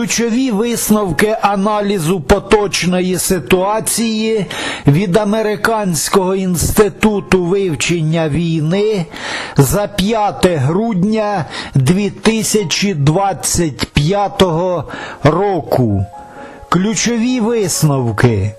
Ключові висновки аналізу поточної ситуації від Американського інституту вивчення війни за 5 грудня 2025 року. Ключові висновки.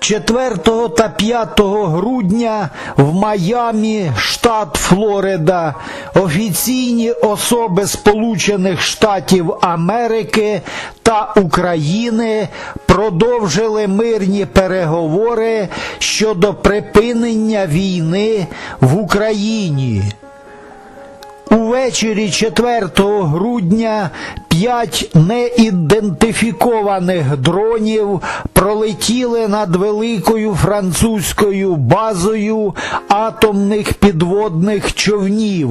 4 та 5 грудня в Майамі, штат Флорида, офіційні особи Сполучених Штатів Америки та України продовжили мирні переговори щодо припинення війни в Україні. Увечері 4 грудня п'ять неідентифікованих дронів пролетіли над великою французькою базою атомних підводних човнів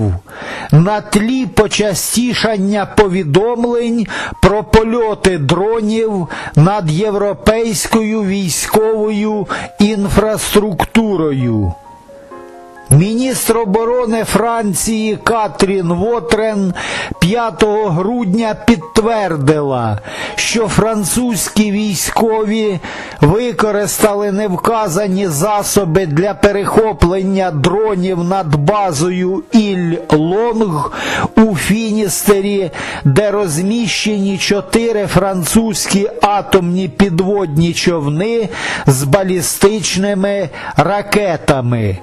на тлі почастішання повідомлень про польоти дронів над європейською військовою інфраструктурою. Міністр оборони Франції Катрін Вотрен 5 грудня підтвердила, що французькі військові використали невказані засоби для перехоплення дронів над базою Іль-Лонг у Фіністері, де розміщені чотири французькі атомні підводні човни з балістичними ракетами.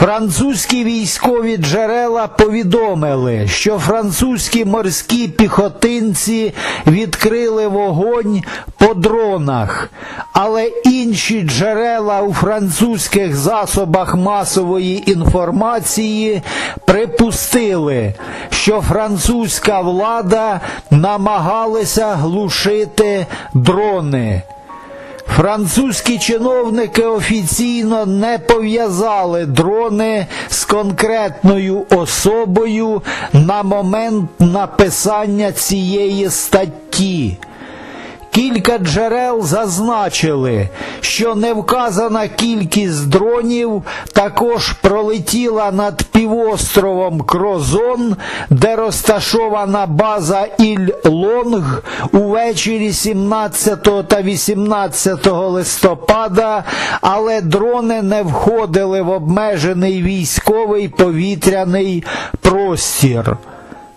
Французькі військові джерела повідомили, що французькі морські піхотинці відкрили вогонь по дронах, але інші джерела у французьких засобах масової інформації припустили, що французька влада намагалася глушити дрони. Французькі чиновники офіційно не пов'язали дрони з конкретною особою на момент написання цієї статті. Кілька джерел зазначили, що невказана кількість дронів також пролетіла над півостровом Крозон, де розташована база Іль-Лонг увечері 17 та 18 листопада, але дрони не входили в обмежений військовий повітряний простір.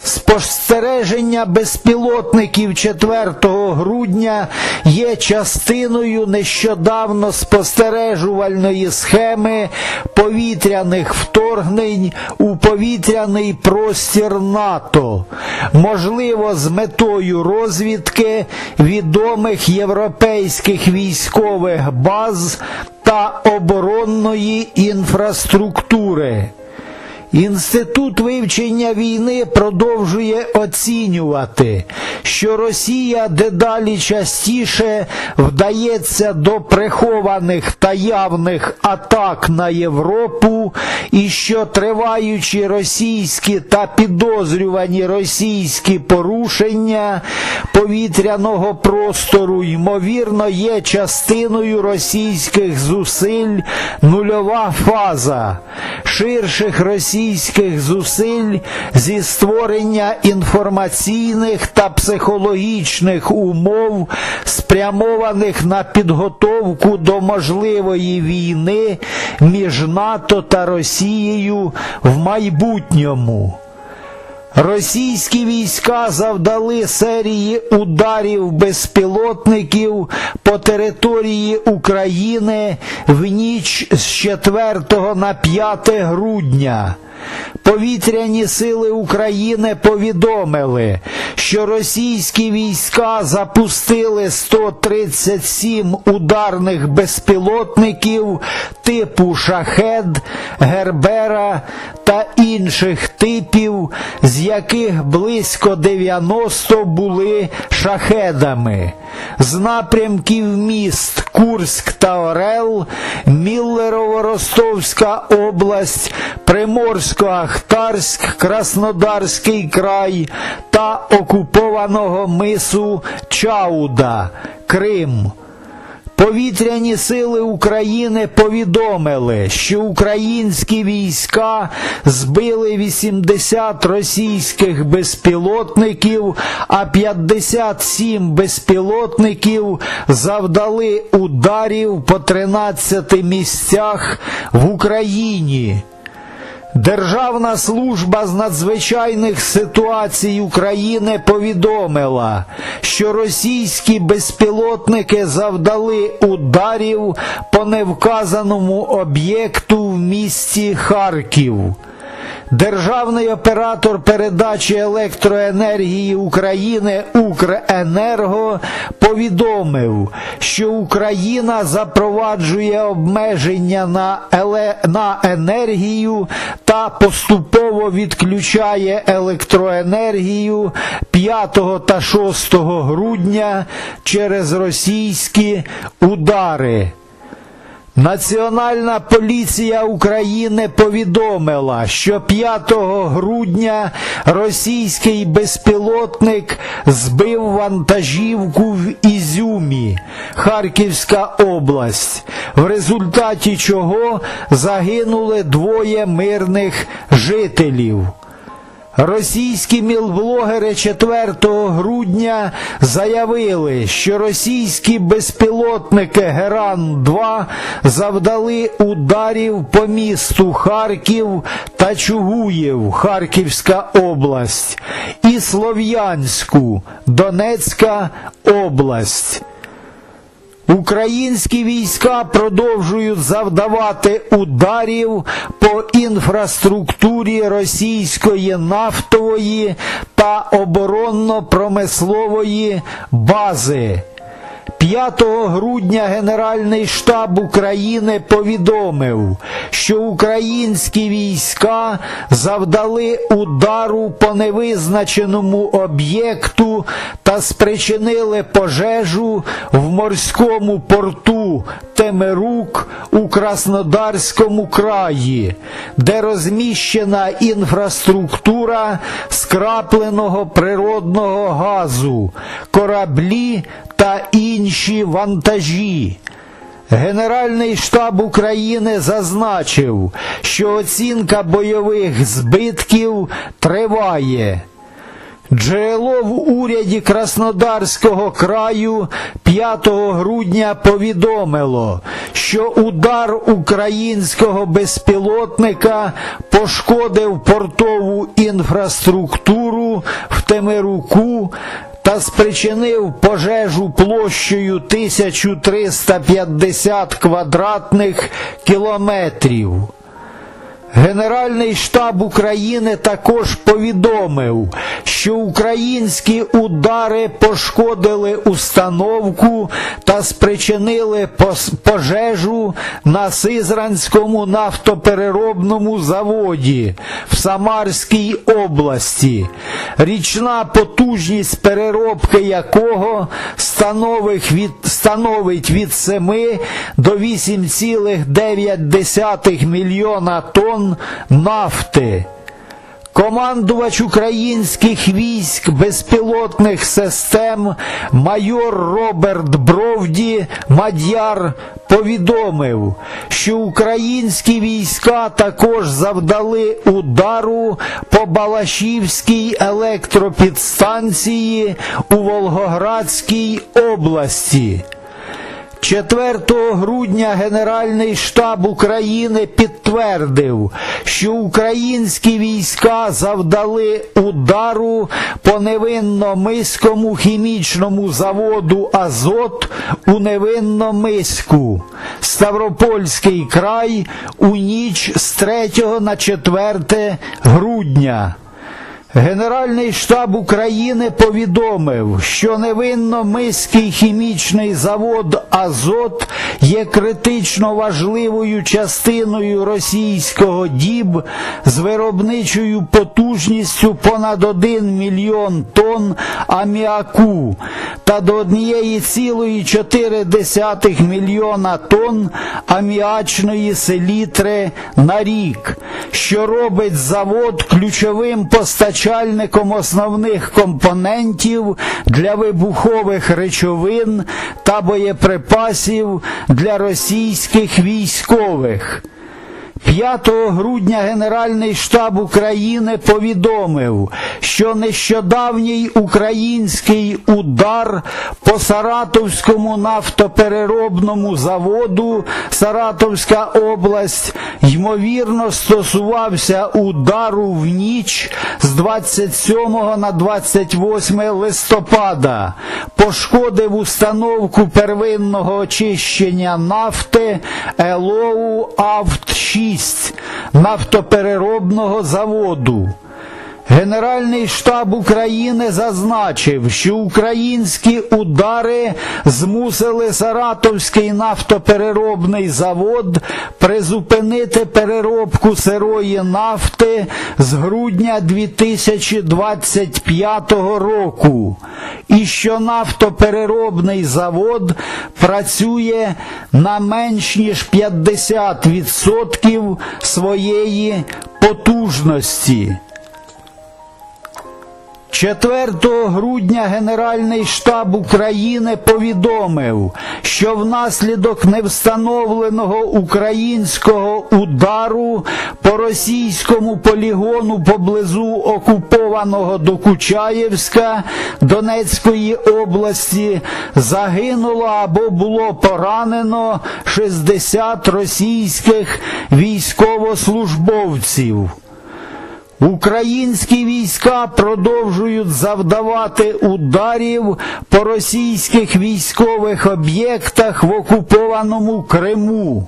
Спостереження безпілотників 4 грудня є частиною нещодавно спостережувальної схеми повітряних вторгнень у повітряний простір НАТО, можливо, з метою розвідки відомих європейських військових баз та оборонної інфраструктури. Інститут вивчення війни продовжує оцінювати, що Росія дедалі частіше вдається до прихованих та явних атак на Європу, і що триваючі російські та підозрювані російські порушення повітряного простору ймовірно є частиною російських зусиль. Нульова фаза ширших російських російських зусиль зі створення інформаційних та психологічних умов, спрямованих на підготовку до можливої війни між НАТО та Росією в майбутньому. Російські війська завдали серії ударів безпілотників по території України в ніч з 4 на 5 грудня. Повітряні сили України повідомили, що російські війська запустили 137 ударних безпілотників типу шахед, гербера та інших типів, з яких близько 90 були шахедами. З напрямків міст Курськ та Орел, Міллерово-Ростовська область, Приморсько-Ахтарськ, Краснодарський край та окупованого мису Чауда, Крим. Повітряні сили України повідомили, що українські війська збили 80 російських безпілотників, а 57 безпілотників завдали ударів по 13 місцях в Україні. Державна служба з надзвичайних ситуацій України повідомила, що російські безпілотники завдали ударів по невказаному об'єкту в місті Харків. Державний оператор передачі електроенергії України Укренерго повідомив, що Україна запроваджує обмеження на, еле... на енергію та поступово відключає електроенергію 5 та 6 грудня через російські удари. Національна поліція України повідомила, що 5 грудня російський безпілотник збив вантажівку в Ізюмі, Харківська область, в результаті чого загинули двоє мирних жителів. Російські мілблогери 4 грудня заявили, що російські безпілотники Геран-2 завдали ударів по місту Харків та Чугуєв, Харківська область, і Слов'янську, Донецька область. Українські війська продовжують завдавати ударів по інфраструктурі російської нафтової та оборонно-промислової бази. 5 грудня Генеральний штаб України повідомив, що українські війська завдали удару по невизначеному об'єкту та спричинили пожежу в морському порту Темерук у Краснодарському краї, де розміщена інфраструктура скрапленого природного газу, кораблі та інші вантажі. Генеральний штаб України зазначив, що оцінка бойових збитків триває. Джерело в уряді Краснодарського краю 5 грудня повідомило, що удар українського безпілотника пошкодив портову інфраструктуру в Темируку та спричинив пожежу площею 1350 квадратних кілометрів. Генеральний штаб України також повідомив, що українські удари пошкодили установку та спричинили пожежу на Сизранському нафтопереробному заводі в Самарській області, річна потужність переробки якого становить від, становить від 7 до 8,9 мільйона тонн нафти. Командувач українських військ безпілотних систем майор Роберт Бровді Мадяр повідомив, що українські війська також завдали удару по Балашівській електропідстанції у Волгоградській області. 4 грудня Генеральний штаб України підтвердив, що українські війська завдали удару по невинномиському хімічному заводу Азот у Невинномиську, Ставропольський край у ніч з 3 на 4 грудня. Генеральний штаб України повідомив, що невинно миський хімічний завод Азот є критично важливою частиною російського ДІБ з виробничою потужністю понад 1 мільйон тонн аміаку та до 1,4 мільйона тонн аміачної селітри на рік, що робить завод ключовим постачальником основних компонентів для вибухових речовин та боєприпасів для російських військових. 5 грудня Генеральний штаб України повідомив, що нещодавній український удар по Саратовському нафтопереробному заводу Саратовська область ймовірно стосувався удару в ніч з 27 на 28 листопада, пошкодив установку первинного очищення нафти ЕЛОУ АВТ-6 нафтопереробного заводу. Генеральний штаб України зазначив, що українські удари змусили Саратовський нафтопереробний завод призупинити переробку сирої нафти з грудня 2025 року, і що нафтопереробний завод працює на менш ніж 50% своєї потужності. 4 грудня Генеральний штаб України повідомив, що внаслідок невстановленого українського удару по російському полігону поблизу окупованого Докучаєвська Донецької області загинуло або було поранено 60 російських військовослужбовців. Українські війська продовжують завдавати ударів по російських військових об'єктах в окупованому Криму.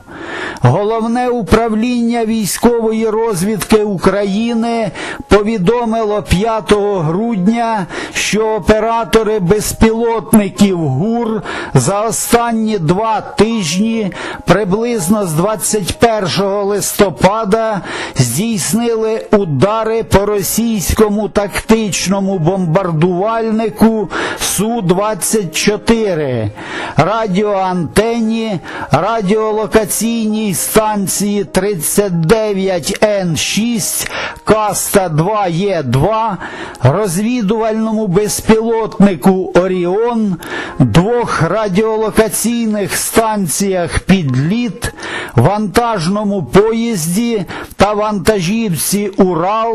Головне управління військової розвідки України повідомило 5 грудня, що оператори безпілотників ГУР за останні два тижні приблизно з 21 листопада здійснили удар удари по російському тактичному бомбардувальнику Су-24, радіоантенні, радіолокаційній станції 39Н6, Каста 2Е2, розвідувальному безпілотнику Оріон, двох радіолокаційних станціях Підліт, вантажному поїзді та вантажівці Урал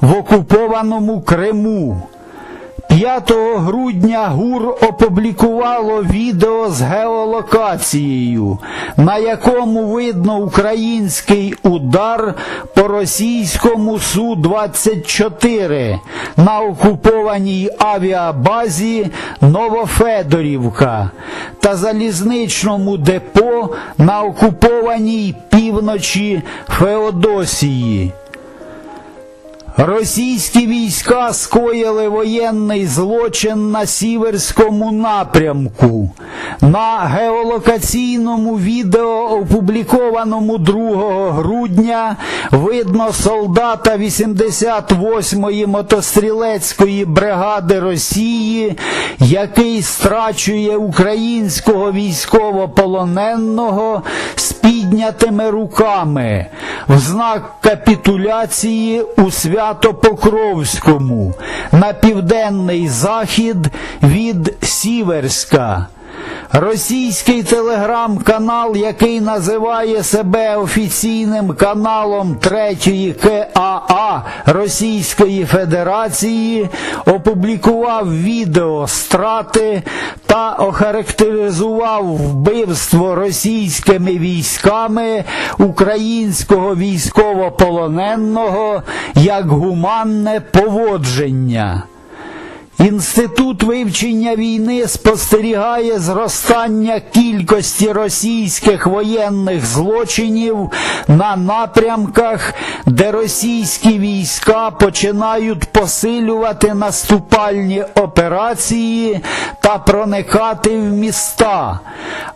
в окупованому Криму. 5 грудня ГУР опублікувало відео з геолокацією, на якому видно український удар по російському Су-24 на окупованій авіабазі Новофедорівка та залізничному депо на окупованій півночі Феодосії. Російські війська скоїли воєнний злочин на Сіверському напрямку. На геолокаційному відео, опублікованому 2 грудня, видно солдата 88-ї мотострілецької бригади Росії, який страчує українського військовополоненого з піднятими руками в знак капітуляції у Свято-Покровському на південний захід від Сіверська. Російський телеграм-канал, який називає себе офіційним каналом третьої КАА Російської Федерації, опублікував відео страти та охарактеризував вбивство російськими військами українського військовополоненого як гуманне поводження. Інститут вивчення війни спостерігає зростання кількості російських воєнних злочинів на напрямках, де російські війська починають посилювати наступальні операції та проникати в міста.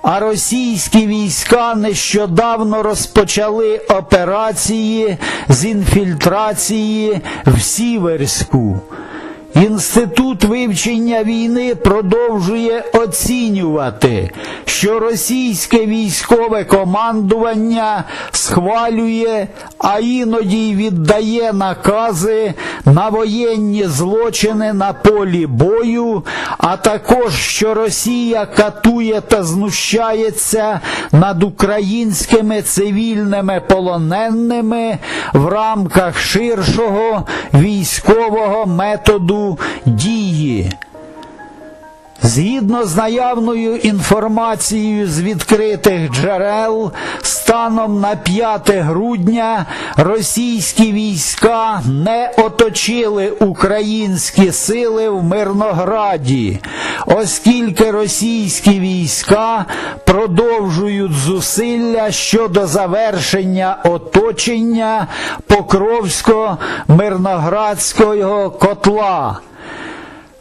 А російські війська нещодавно розпочали операції з інфільтрації в Сіверську. Інститут вивчення війни продовжує оцінювати, що російське військове командування схвалює, а іноді й віддає накази на воєнні злочини на полі бою, а також що Росія катує та знущається над українськими цивільними полоненими в рамках ширшого військового методу дії. Згідно з наявною інформацією з відкритих джерел, станом на 5 грудня російські війська не оточили українські сили в Мирнограді, оскільки російські війська продовжують зусилля щодо завершення оточення Покровсько-Мирноградського котла.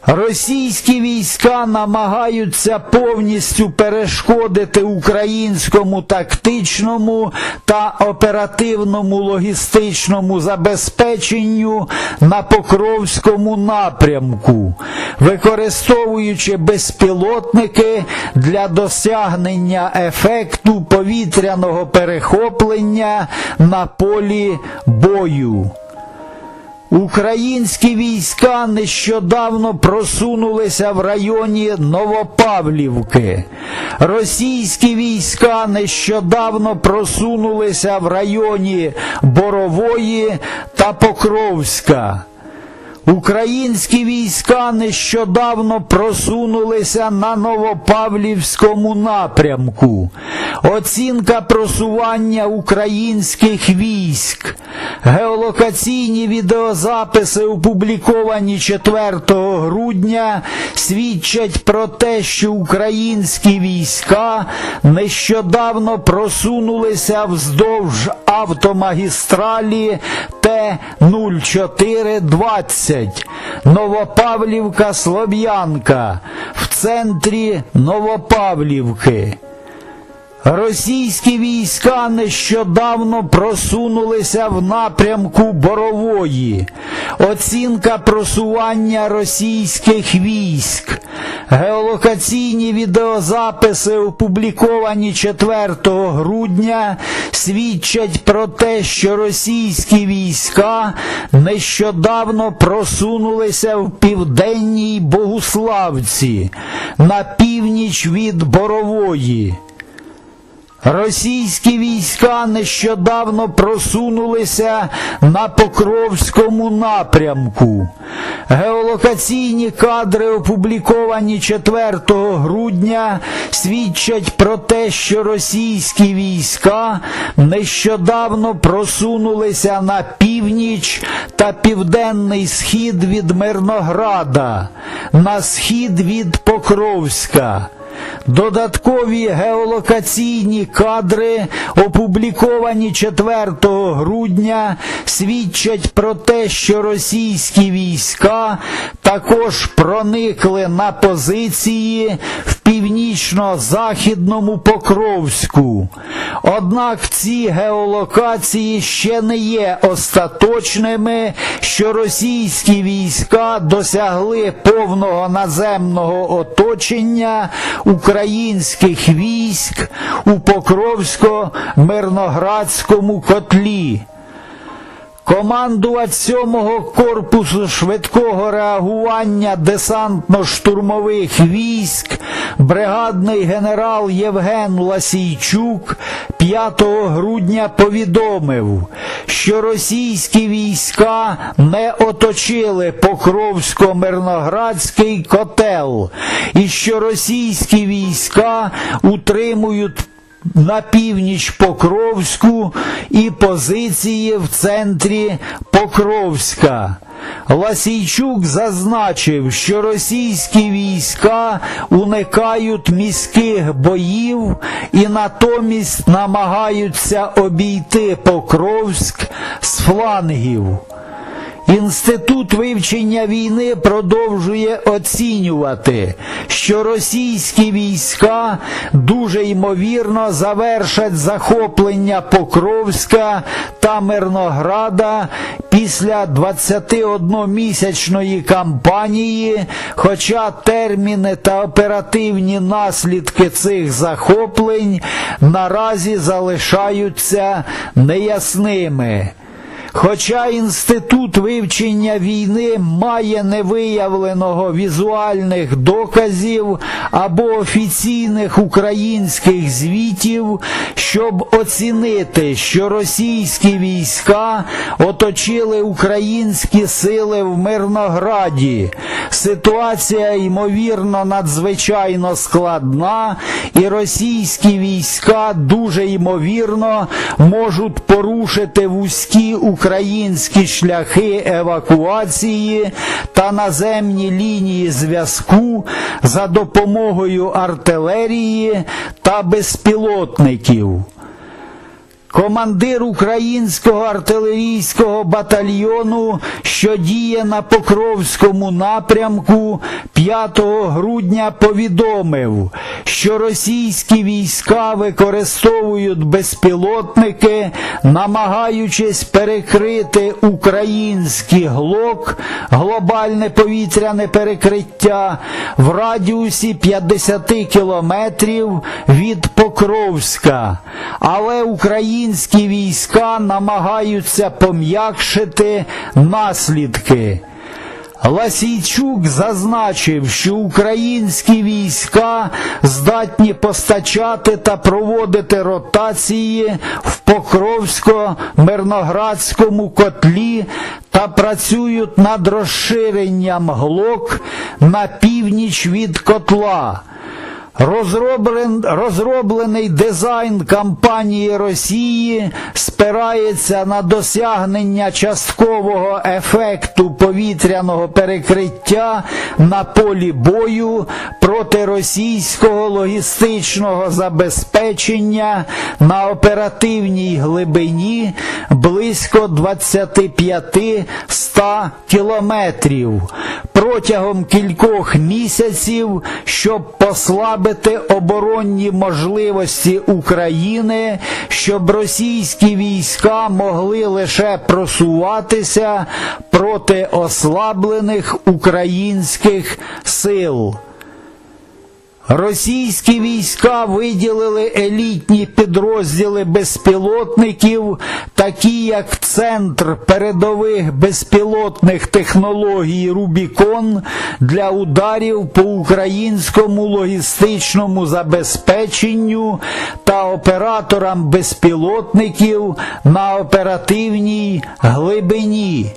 Російські війська намагаються повністю перешкодити українському тактичному та оперативному логістичному забезпеченню на Покровському напрямку, використовуючи безпілотники для досягнення ефекту повітряного перехоплення на полі бою. Українські війська нещодавно просунулися в районі Новопавлівки. Російські війська нещодавно просунулися в районі Борової та Покровська. Українські війська нещодавно просунулися на Новопавлівському напрямку. Оцінка просування українських військ. Геолокаційні відеозаписи, опубліковані 4 грудня, свідчать про те, що українські війська нещодавно просунулися вздовж автомагістралі Т-0420 Новопавлівка Слов'янка в центрі Новопавлівки. Російські війська нещодавно просунулися в напрямку Борової. Оцінка просування російських військ. Геолокаційні відеозаписи, опубліковані 4 грудня, свідчать про те, що російські війська нещодавно просунулися в південній Богуславці на північ від Борової. Російські війська нещодавно просунулися на Покровському напрямку. Геолокаційні кадри, опубліковані 4 грудня, свідчать про те, що російські війська нещодавно просунулися на північ та південний схід від Мирнограда, на схід від Покровська. Додаткові геолокаційні кадри, опубліковані 4 грудня, свідчать про те, що російські війська також проникли на позиції в північно-західному Покровську. Однак ці геолокації ще не є остаточними, що російські війська досягли повного наземного оточення українських військ у Покровсько-Мирноградському котлі. Командувач 7-го корпусу швидкого реагування десантно-штурмових військ, бригадний генерал Євген Ласійчук 5 грудня повідомив, що російські війська не оточили Покровсько-Мирноградський котел, і що російські війська утримують на північ Покровську і позиції в центрі Покровська. Ласійчук зазначив, що російські війська уникають міських боїв і натомість намагаються обійти Покровськ з флангів. Інститут вивчення війни продовжує оцінювати, що російські війська дуже ймовірно завершать захоплення Покровська та Мирнограда після 21-місячної кампанії, хоча терміни та оперативні наслідки цих захоплень наразі залишаються неясними. Хоча інститут вивчення війни має невиявленого візуальних доказів або офіційних українських звітів, щоб оцінити, що російські війська оточили українські сили в Мирнограді, ситуація ймовірно надзвичайно складна, і російські війська дуже ймовірно можуть порушити вузькі українські шляхи евакуації та наземні лінії зв'язку за допомогою артилерії та безпілотників. Командир українського артилерійського батальйону, що діє на Покровському напрямку, 5 грудня повідомив, що російські війська використовують безпілотники, намагаючись перекрити український глок, глобальне повітряне перекриття в радіусі 50 кілометрів від Покровська. Але українські війська намагаються пом'якшити наслідки. Ласійчук зазначив, що українські війська здатні постачати та проводити ротації в Покровсько-Мирноградському котлі та працюють над розширенням глок на північ від котла. Розроблен, розроблений дизайн кампанії Росії спирається на досягнення часткового ефекту повітряного перекриття на полі бою проти російського логістичного забезпечення на оперативній глибині близько 25-100 кілометрів протягом кількох місяців, щоб послабити оборонні можливості України, щоб російські війська могли лише просуватися проти ослаблених українських сил. Російські війська виділили елітні підрозділи безпілотників, такі як Центр передових безпілотних технологій Рубікон для ударів по українському логістичному забезпеченню та операторам безпілотників на оперативній глибині.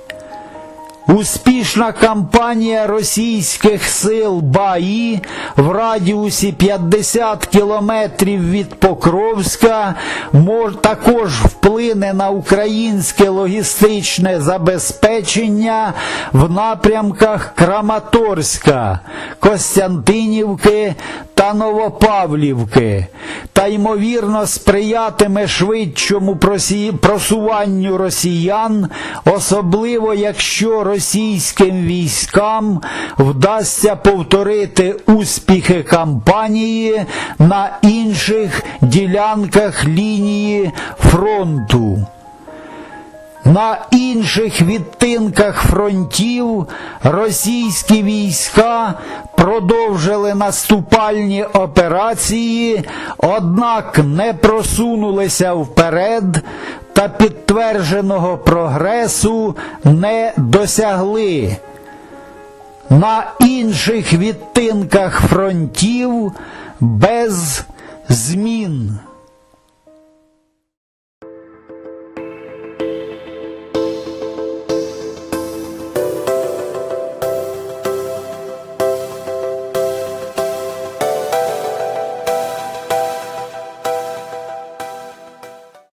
Успішна кампанія російських сил БАІ в радіусі 50 кілометрів від Покровська також вплине на українське логістичне забезпечення в напрямках Краматорська, Костянтинівки та Новопавлівки, та ймовірно сприятиме швидшому просуванню росіян, особливо якщо російським військам вдасться повторити успіхи кампанії на інших ділянках лінії фронту. На інших відтинках фронтів російські війська продовжили наступальні операції, однак не просунулися вперед та підтвердженого прогресу не досягли. На інших відтинках фронтів без змін.